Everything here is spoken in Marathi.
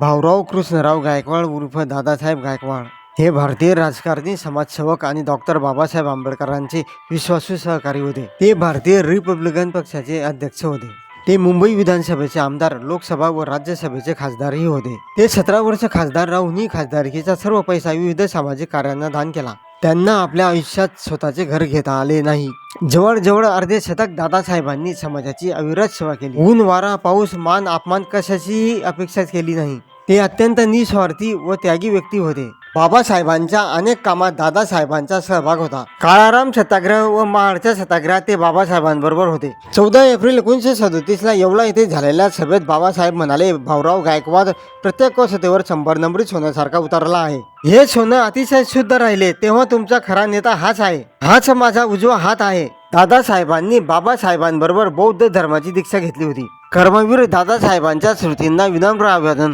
भाऊराव कृष्णराव गायकवाड उर्फ दादासाहेब गायकवाड हे भारतीय राजकारणी समाजसेवक आणि डॉक्टर बाबासाहेब आंबेडकरांचे विश्वासू सहकारी होते. ते भारतीय रिपब्लिकन पक्षाचे अध्यक्ष होते. ते मुंबई विधानसभेचे आमदार लोकसभा व राज्यसभेचे खासदारही होते. ते सतरा वर्ष खासदार राहूनही खासदारकीचा सर्व पैसा विविध सामाजिक कार्यांना दान केला. त्यांना आपल्या आयुष्यात स्वतःचे घर घेता आले नाही. जवळजवळ अर्धे शतक दादासाहेबांनी समाजाची अविरत सेवा केली. ऊन वारा पाऊस मान अपमान कशाचीही अपेक्षा केली नाही. ते अत्यंत निस्वार्थी व त्यागी व्यक्ती होते. बाबासाहेबांच्या अनेक कामात दादासाहेबांचा सहभाग होता. काळाराम सत्याग्रह व महाडच्या सत्याग्रहात ते बाबासाहेबांबरोबर होते. चौदा एप्रिल एकोणीसशे सदोतीसला येवला येथे झालेल्या सभेत बाबासाहेब म्हणाले भाऊराव गायकवाड प्रत्येक वसतीवर शंभर नंबरी सोन्यासारखा उतरला आहे. हे सोनं अतिशय शुद्ध राहिले तेव्हा तुमचा खरा नेता हाच आहे. हाच माझा उजवा हात आहे. दादासाहेबांनी बाबासाहेबांबरोबर बौद्ध धर्माची दीक्षा घेतली होती. कर्मवीर दादासाहेबांच्या स्मृतींना विनम्र अभिवादन